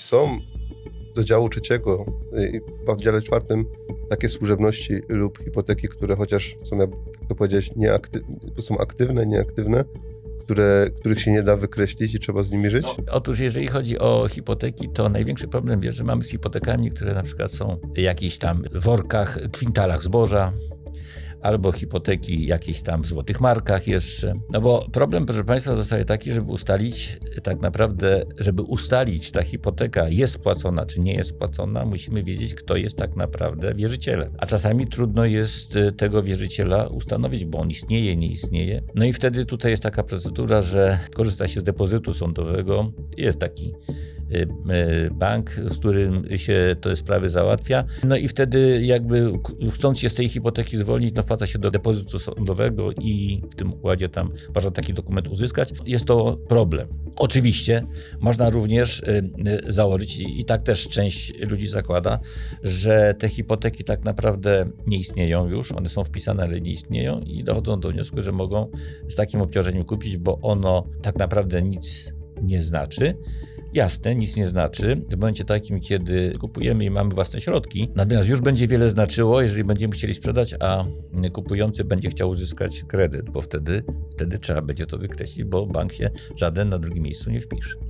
są do działu trzeciego, y, chyba w dziale czwartym, takie służebności lub hipoteki, które chociaż są, jak to powiedzieć, nieakty- są aktywne, nieaktywne, które, których się nie da wykreślić i trzeba z nimi żyć? Otóż jeżeli chodzi o hipoteki, to największy problem wiesz, że mamy z hipotekami, które na przykład są w jakichś tam workach, kwintalach zboża, albo hipoteki jakieś tam w złotych markach jeszcze. No bo problem, proszę Państwa, zostaje taki, żeby ustalić tak naprawdę, żeby ustalić, ta hipoteka jest spłacona, czy nie jest spłacona, musimy wiedzieć, kto jest tak naprawdę wierzycielem. A czasami trudno jest y, tego wierzyciela ustanowić, bo on istnieje, nie istnieje. No i wtedy tutaj jest taka procedura, że korzysta się z depozytu sądowego. Jest taki bank, z którym się te sprawy załatwia. No i wtedy jakby chcąc się z tej hipoteki zwolnić, no wpłaca się do depozytu sądowego i w tym układzie tam można taki dokument uzyskać. Jest to problem. Oczywiście można również y, y, założyć i tak też część ludzi zakłada, że te hipoteki tak naprawdę nie istnieją już, one są wpisane, ale nie istnieją i dochodzą do wniosku, że mogą z takim obciążeniem kupić, bo ono tak naprawdę nic nie znaczy. Jasne, nic nie znaczy w momencie takim, kiedy kupujemy i mamy własne środki. Natomiast już będzie wiele znaczyło, jeżeli będziemy chcieli sprzedać, a kupujący będzie chciał uzyskać kredyt, bo wtedy, wtedy trzeba będzie to wykreślić, bo bank się żaden na drugim miejscu nie wpisze.